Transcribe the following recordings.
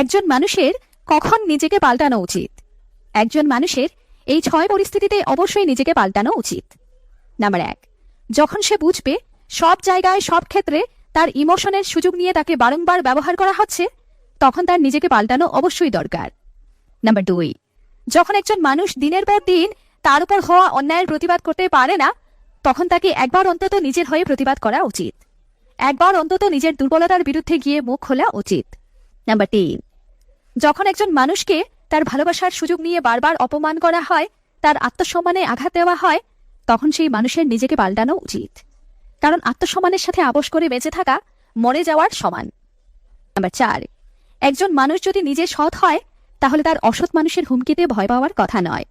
একজন মানুষের কখন নিজেকে পাল্টানো উচিত? একজন মানুষের এই ছয় পরিস্থিতিতে অবশ্যই নিজেকে পাল্টানো উচিত। নাম্বার এক, যখন সে বুঝবে সব জায়গায়, সব ক্ষেত্রে তার ইমোশনের সুযোগ নিয়ে তাকে বারংবার ব্যবহার করা হচ্ছে, তখন তার নিজেকে পাল্টানো অবশ্যই দরকার। নাম্বার দুই, যখন একজন মানুষ দিনের পর দিন তার উপর হওয়া অন্যায়ের প্রতিবাদ করতে পারে না, তখন তাকে একবার অন্তত নিজের হয়ে প্রতিবাদ করা উচিত। একবার অন্তত নিজের দুর্বলতার বিরুদ্ধে গিয়ে মুখ খোলা উচিত। নাম্বার তিন যখন একজন মানুষকে তার ভালোবাসার সুযোগ নিয়ে বারবার অপমান করা হয়, তার আত্মসম্মানে আঘাত দেওয়া হয়, তখন সেই মানুষের নিজেকে পাল্টানো উচিত। কারণ আত্মসম্মানের সাথে আপোষ করে বেঁচে থাকা মরে যাওয়ার সমান। নাম্বার চার, একজন মানুষ যদি নিজে সৎ হয়, তাহলে তার অসৎ মানুষের হুমকিতে ভয় পাওয়ার কথা নয়।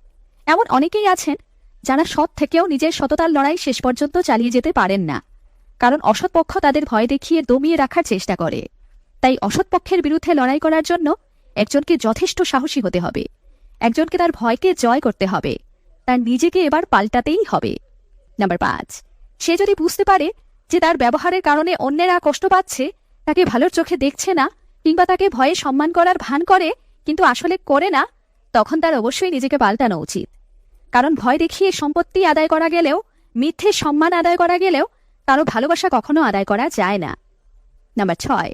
এমন অনেকেই আছেন যারা সৎ থেকেও নিজের সততার লড়াই শেষ পর্যন্ত চালিয়ে যেতে পারেন না। কারণ অসৎ পক্ষ তাদের ভয় দেখিয়ে দমিয়ে রাখার চেষ্টা করে। তাই অসৎ পক্ষের বিরুদ্ধে লড়াই করার জন্য একজনকে যথেষ্ট সাহসী হতে হবে। একজনকে তার ভয়কে জয় করতে হবে। তার নিজেকে এবার পাল্টাতেই হবে। নাম্বার পাঁচ, সে যদি বুঝতে পারে যে তার ব্যবহারের কারণে অন্যেরা কষ্ট পাচ্ছে, তাকে ভালোর চোখে দেখছে না, কিংবা তাকে ভয়ে সম্মান করার ভান করে, কিন্তু আসলে করে না, তখন তার অবশ্যই নিজেকে পাল্টানো উচিত। কারণ ভয় দেখিয়ে সম্পত্তি আদায় করা গেলেও, মিথ্যে সম্মান আদায় করা গেলেও, কারও ভালোবাসা কখনো আদায় করা যায় না। নাম্বার ছয়,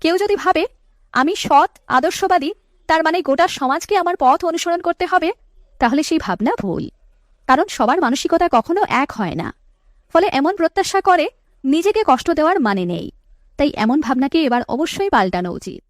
কেউ যদি ভাবে আমি সৎ, আদর্শবাদী, তার মানে গোটা সমাজকে আমার পথ অনুসরণ করতে হবে? তাহলে সেই ভাবনা ভুল। কারণ সবার মানসিকতা কখনো এক হয় না। ফলে এমন প্রত্যাশা করে, নিজেকে কষ্ট দেওয়ার মানে নেই। তাই এমন ভাবনাকে এবার অবশ্যই পাল্টানো উচিত।